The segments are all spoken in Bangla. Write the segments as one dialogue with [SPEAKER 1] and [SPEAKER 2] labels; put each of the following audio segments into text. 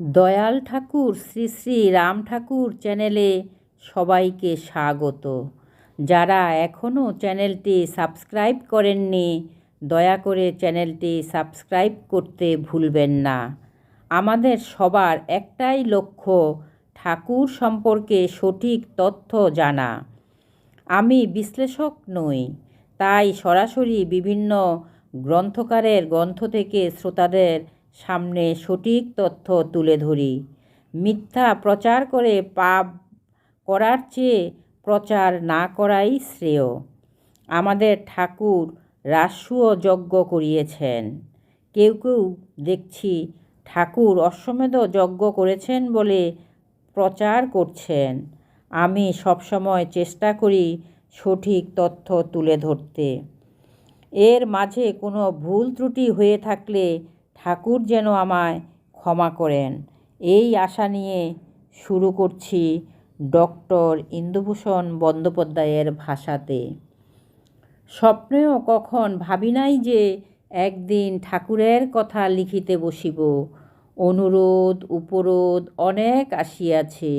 [SPEAKER 1] দয়াল ঠাকুর, শ্রী শ্রী রাম ঠাকুর চ্যানেলে সবাইকে স্বাগত। যারা এখনও চ্যানেলটি সাবস্ক্রাইব করেননি, দয়া করে চ্যানেলটি সাবস্ক্রাইব করতে ভুলবেন না। আমাদের সবার একটাই লক্ষ্য, ঠাকুর সম্পর্কে সঠিক তথ্য জানা। আমি বিশ্লেষক নই, তাই সরাসরি বিভিন্ন গ্রন্থকারের গ্রন্থ থেকে শ্রোতাদের সামনে সঠিক তথ্য তুলে ধরি। মিথ্যা প্রচার করে পাপ করার চেয়ে প্রচার না করাই শ্রেয়। আমাদের ঠাকুর রাসুও যজ্ঞ করিয়েছেন। কেউ কেউ দেখছি ঠাকুর অশ্বমেধ যজ্ঞ করেছেন বলে প্রচার করছেন। আমি সবসময় চেষ্টা করি সঠিক তথ্য তুলে ধরতে। এর মাঝে কোনো ভুল ত্রুটি হয়ে থাকলে ঠাকুর যেন আমায় ক্ষমা করেন। এই আশা নিয়ে শুরু করছি ডক্টর ইন্দুভূষণ বন্দ্যোপাধ্যায়ের ভাষাতে। স্বপ্নেও কখন ভাবি নাই যে একদিন ঠাকুরের কথা লিখিতে বসিব। অনুরোধ, উপরোধ অনেক আসিয়াছে,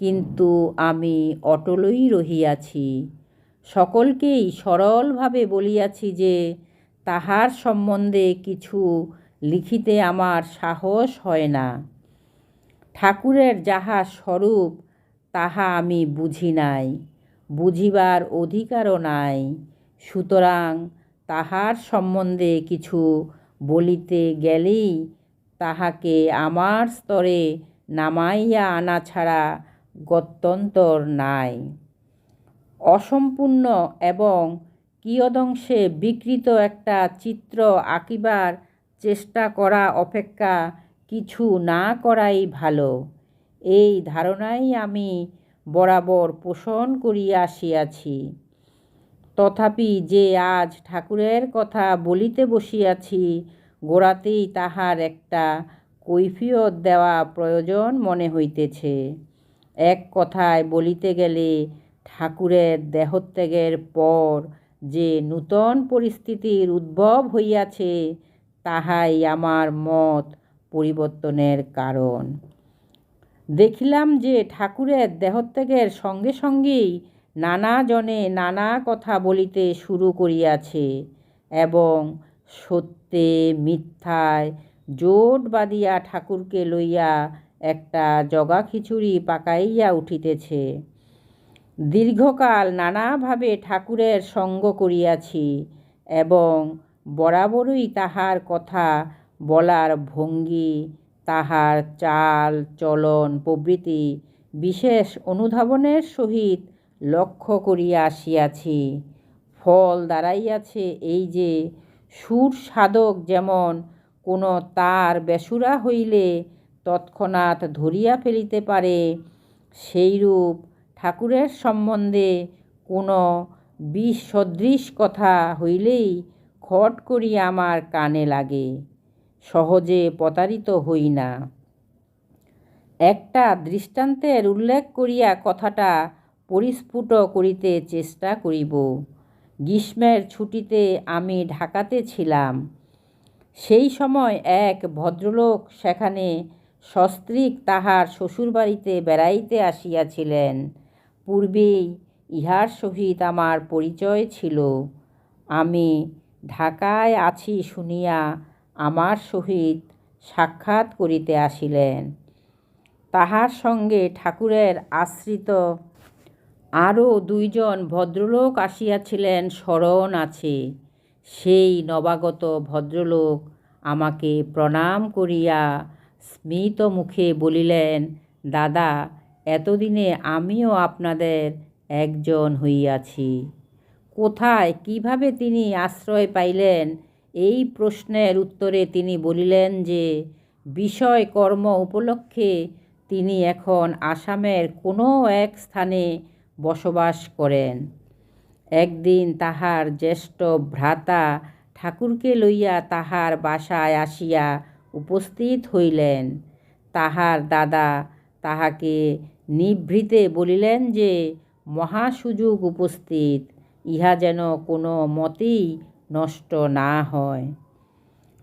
[SPEAKER 1] কিন্তু আমি অটলই রহিয়াছি। সকলকেই সরলভাবে বলিয়াছি যে তাহার সম্বন্ধে কিছু লিখিতে আমার সাহস হয় না। ঠাকুরের যাহা স্বরূপ, তাহা আমি বুঝি নাই, বুঝিবার অধিকারও নাই। সুতরাং তাহার সম্বন্ধে কিছু বলিতে গেলেই তাহাকে আমার স্তরে নামাইয়া আনা ছাড়া গত্যন্তর নাই। অসম্পূর্ণ এবং কিয়দংশে বিকৃত একটা চিত্র আঁকিবার চেষ্টা করা, অপেক্ষা কিছু না করাই ভালো। এই ধারণাই আমি বরাবর পোষণ করিয়া আসিয়াছি। তথাপি যে আজ ঠাকুরের কথা বলিতে বসিয়াছি, গোড়াতেই তাহার একটা কৈফিয়ত দেওয়া প্রয়োজন মনে হইতেছে। এক কথায় বলিতে গেলে, ঠাকুরের দেহত্যাগের পর যে নূতন পরিস্থিতির উদ্ভব হইয়াছে তাহাই আমার মত পরিবর্তনের কারণ। দেখিলাম যে ঠাকুরের দেহত্যাগের সঙ্গে সঙ্গেই নানা জনে নানা কথা বলিতে শুরু করিয়াছে এবং সত্যে মিথ্যায় জোট বাঁধিয়া ঠাকুরকে লইয়া একটা জগা খিচুড়ি পাকাইয়া উঠিতেছে। দীর্ঘকাল নানাভাবে ঠাকুরের সঙ্গ করিয়াছি এবং বরাবরই তাহার কথা বলার ভঙ্গি, তাহার চাল, চলন, প্রভৃতি বিশেষ অনুধাবনের সহিত লক্ষ্য করিয়া আসিয়াছি। ফল দাঁড়াইয়াছে এই যে, সুর সাধক যেমন কোনো তার বেসুরা হইলে তৎক্ষণাৎ ধরিয়া ফেলিতে পারে, সেইরূপ ঠাকুরের সম্বন্ধে কোনো বিষ সদৃশ কথা হইলেই খট করিয়া আমার কানে লাগে, সহজে প্রতারিত হই না। একটা দৃষ্টান্তের উল্লেখ করিয়া কথাটা পরিস্ফুট করিতে চেষ্টা করিব। গ্রীষ্মের ছুটিতে আমি ঢাকাতে ছিলাম। সেই সময় এক ভদ্রলোক সেখানে সস্ত্রীক তাহার শ্বশুরবাড়িতে বেড়াইতে আসিয়াছিলেন। পূর্বেই ইহার সহিত আমার পরিচয় ছিল। আমি ঢাকায় আছি শুনিয়া আমার সহিত সাক্ষাৎ করিতে আসিলেন। তাহার সঙ্গে ঠাকুরের আশ্রিত আরও দুইজন ভদ্রলোক আসিয়াছিলেন স্মরণ আছে। সেই নবাগত ভদ্রলোক আমাকে প্রণাম করিয়া স্মিত মুখে বলিলেন, দাদা, এতদিনে আমিও আপনাদের একজন হইয়াছি। কোথায় কীভাবে তিনি আশ্রয় পাইলেন? এই প্রশ্নের উত্তরে তিনি বলিলেন যে, বিষয় কর্ম উপলক্ষে তিনি এখন আসামের কোনো এক স্থানে বসবাস করেন। একদিন তাহার জ্যেষ্ঠ ভ্রাতা ঠাকুরকে লইয়া তাহার বাসায় আসিয়া উপস্থিত হইলেন। তাহার দাদা তাহাকে নিভৃতে বলিলেন যে মহাসুযোগ উপস্থিত। ইহা যেন কোনো মতেই নষ্ট না হয়।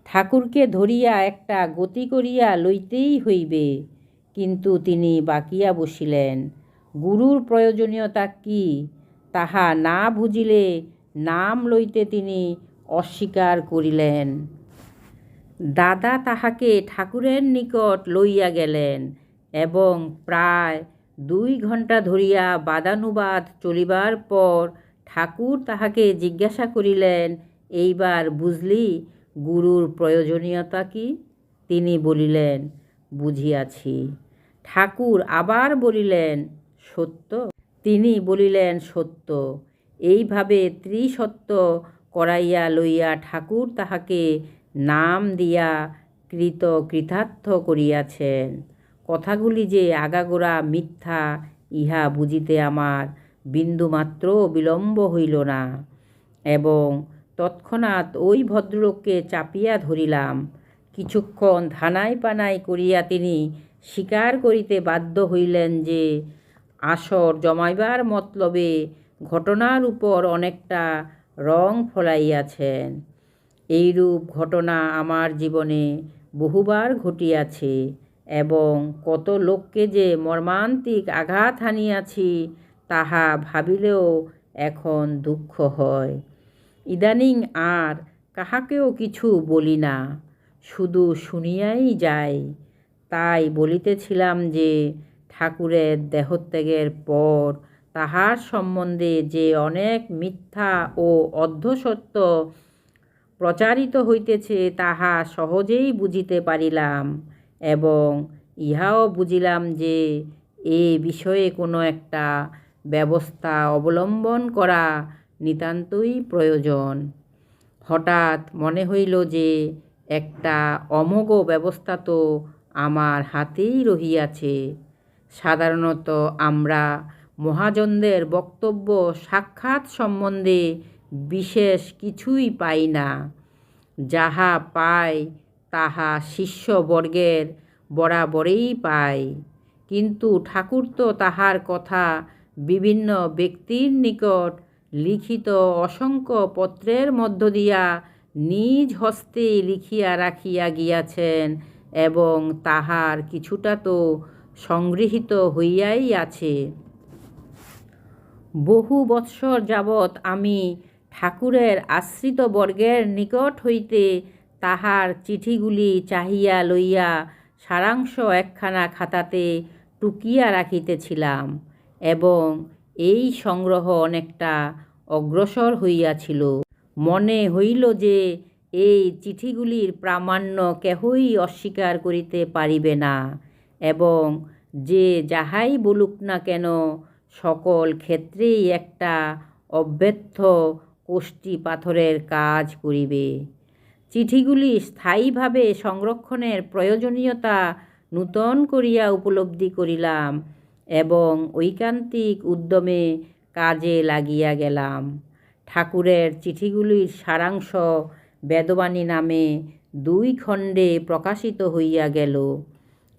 [SPEAKER 1] ঠাকুরকে ধরিয়া একটা গতি করিয়া লইতেই হইবে, কিন্তু তিনি বাকিয়া বসিলেন। গুরুর প্রয়োজনীয়তা কি? তাহা না বুঝিলে নাম লইতে তিনি অস্বীকার করিলেন। দাদা তাহাকে ঠাকুরের নিকট লইয়া গেলেন এবং প্রায় দুই ঘণ্টা ধরিয়া বাদানুবাদ চলিবার পর ঠাকুর তাহাকে জিজ্ঞাসা করিলেন, এইবার বুঝলি গুরুর প্রয়োজনীয়তা কি? তিনি বলিলেন, বুঝিয়াছি। ঠাকুর আবার বলিলেন, সত্য? তিনি বলিলেন, সত্য। এইভাবে ত্রিসত্য করাইয়া লইয়া ঠাকুর তাহাকে নাম দিয়া কৃত কৃতার্থ করিয়াছেন। কথাগুলি যে আগাগোড়া মিথ্যা, ইহা বুঝিতে আমার বিন্দুমাত্র বিলম্ব হইল না এবং তৎক্ষণাৎ ওই ভদ্রলোককে চাপিয়া ধরিলাম। কিছুক্ষণ ধানাই পানাই করিয়া তিনি স্বীকার করিতে বাধ্য হইলেন যে আসর জমাইবার মতলবে ঘটনার উপর অনেকটা রং ফলাইয়াছেন। এইরূপ ঘটনা আমার জীবনে বহুবার ঘটিয়াছে এবং কত লোককে যে মর্মান্তিক আঘাত হানিয়াছি তাহা ভাবিলেও এখন দুঃখ হয়। ইদানিং আর কাহাকেও কিছু বলি না। শুধু শুনিয়াই যাই। তাই বলিতেছিলাম যে, ঠাকুরের দেহত্যাগের পর তাহার সম্বন্ধে যে অনেক মিথ্যা ও অর্ধসত্য প্রচারিত হইতেছে, তাহা সহজেই বুঝিতে পারিলাম এবং ইহাও বুঝিলাম যে, এ বিষয়ে কোনো একটা ব্যবস্থা অবলম্বন করা নিতান্তই প্রয়োজন। হঠাৎ মনে হইল যে একটা অমোঘ ব্যবস্থা তো আমার হাতেই রহিয়াছে। সাধারণত আমরা মহাজনদের বক্তব্য সাক্ষাৎ সম্বন্ধে বিশেষ কিছুই পাই না। যাহা পাই তাহা শিষ্যবর্গের বরাবরেই পাই কিন্তু ঠাকুর তো তাহার কথা বিভিন্ন ব্যক্তির নিকট লিখিত অসংখ্য পত্রের মধ্য দিয়া নিজ হস্তে লিখিয়া রাখিয়া গিয়াছেন এবং তাহার কিছুটা তো সংগৃহীত হইয়াই আছে। বহু বৎসর যাবৎ আমি ঠাকুরের আশ্রিত বর্গের নিকট হইতে তাহার চিঠিগুলি চাহিয়া লইয়া সারাংশ একখানা খাতাতে টুকিয়া রাখিতেছিলাম। এবং এই সংগ্রহ অনেকটা অগ্রসর হইয়াছিল। মনে হইল যে এই চিঠিগুলির প্রামাণ্য কেহই অস্বীকার করিতে পারিবে না এবং যে যাহাই বলুক না কেন সকল ক্ষেত্রেই একটা অব্যর্থ কোষ্ঠী পাথরের কাজ করিবে। চিঠিগুলি স্থায়ীভাবে সংরক্ষণের প্রয়োজনীয়তা নূতন করিয়া উপলব্ধি করিলাম এবং ঐকান্তিক উদ্যমে কাজে লাগিয়া গেলাম। ঠাকুরের চিঠিগুলির সারাংশ বেদবাণী নামে দুই খণ্ডে প্রকাশিত হইয়া গেল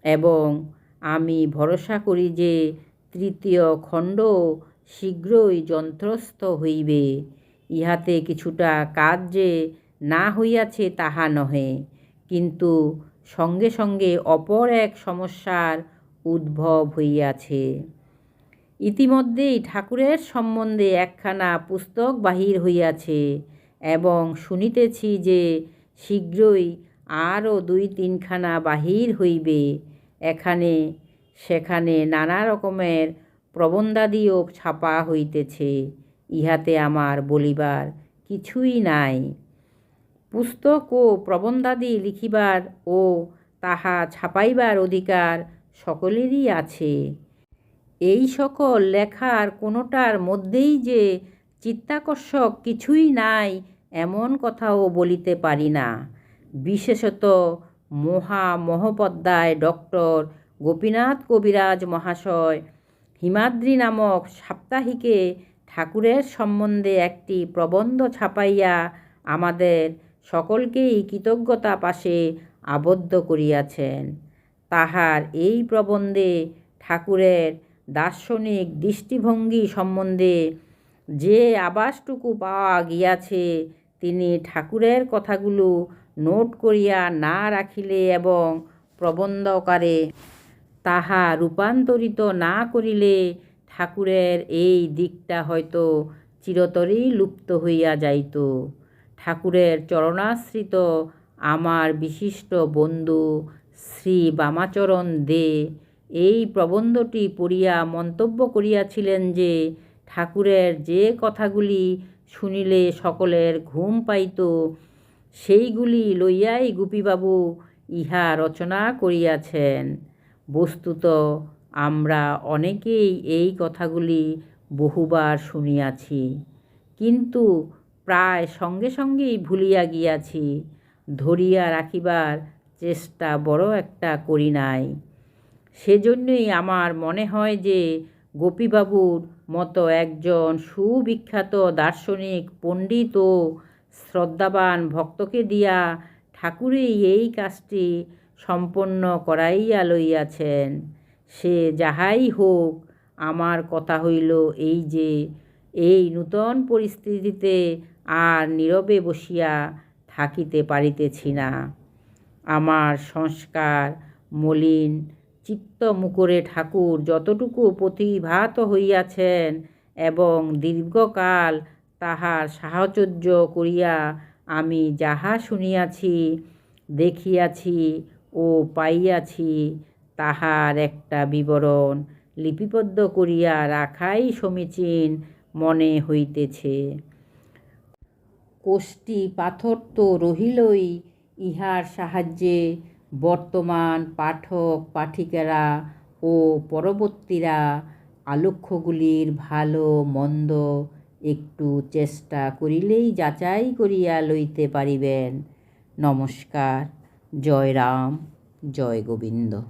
[SPEAKER 1] এবং আমি ভরসা করি যে তৃতীয় খণ্ড শীঘ্রই যন্ত্রস্থ হইবে। ইহাতে কিছুটা কাজ যে না হইয়াছে তাহা নহে, কিন্তু সঙ্গে সঙ্গে অপর এক সমস্যার উদ্ভব হইয়াছে। ইতিমধ্যেই ঠাকুরের সম্বন্ধে একখানা পুস্তক বাহির হইয়াছে এবং শুনিতেছি যে শীঘ্রই আরও দুই তিনখানা বাহির হইবে। এখানে, সেখানে নানা রকমের প্রবন্ধাদিও ছাপা হইতেছে। ইহাতে আমার বলিবার কিছুই নাই। পুস্তক ও প্রবন্ধাদি লিখিবার ও তাহা ছাপাইবার অধিকার সকলেরই আছে। এই সকল লেখার কোনোটার মধ্যেই যে চিত্তাকর্ষক কিছুই নাই, এমন কথাও বলিতে পারি না। বিশেষত মহা মহোপাধ্যায় ডক্টর গোপীনাথ কবিরাজ মহাশয় হিমাদ্রি নামক সাপ্তাহিকে ঠাকুরের সম্বন্ধে একটি প্রবন্ধ ছাপাইয়া আমাদের সকলকেই কৃতজ্ঞতা পাশে আবদ্ধ করিয়াছেন। তাহার এই প্রবন্ধে ঠাকুরের দার্শনিক দৃষ্টিভঙ্গি সম্বন্ধে যে আবাসটুকু পাওয়া গিয়াছে, তিনি ঠাকুরের কথাগুলো নোট করিয়া না রাখিলে এবং প্রবন্ধকারে তাহা রূপান্তরিত না করিলে ঠাকুরের এই দিকটা হয়তো চিরতরেই লুপ্ত হইয়া যাইত। ঠাকুরের চরণাশ্রিত আমার বিশিষ্ট বন্ধু শ্রী বামাচরণ দে। এই প্রবন্ধটি পড়িয়া মন্তব্য করিয়াছিলেন যে, ঠাকুরের যে কথাগুলি শুনিলে সকলের ঘুম পাইত, সেইগুলি লইয়াই গুপিবাবু ইহা রচনা করিয়াছেন। বস্তুত আমরা অনেকেই এই কথাগুলি বহুবার শুনিয়াছি, কিন্তু প্রায় সঙ্গে সঙ্গেই ভুলিয়া গিয়াছি। ধরিয়া রাখিবার চেষ্টা বড় একটা করি নাই। সেজন্যই আমার মনে হয় যে গোপীবাবুর মতো একজন সুবিখ্যাত দার্শনিক, পণ্ডিত ও শ্রদ্ধাবান ভক্তকে দিয়া ঠাকুরেই এই কাজটি সম্পন্ন করাইয়া লইয়াছেন। সে যাহাই হোক, আমার কথা হইল এই যে, এই নূতন পরিস্থিতিতে আর নীরবে বসিয়া থাকিতে পারিতেছি না। আমার সংস্কার মলিন চিত্তমুকুরে ঠাকুর যতটুকু প্রতিভাত হইয়াছেন এবং দীর্ঘকাল তাহার সাহচর্য করিয়া আমি যাহা শুনিয়াছি, দেখিয়াছি ও পাইয়াছি, তাহার একটা বিবরণ লিপিবদ্ধ করিয়া রাখাই সমীচীন মনে হইতেছে। কোষ্টি পাথর তো রহিলই ইহার সাহায্যে বর্তমান পাঠক, পাঠিকারা ও পরবর্তীরা আলক্ষ্যগুলির ভালো, মন্দ একটু চেষ্টা করিলেই যাচাই করিয়া লইতে পারিবেন। নমস্কার। জয় রাম, জয় গোবিন্দ।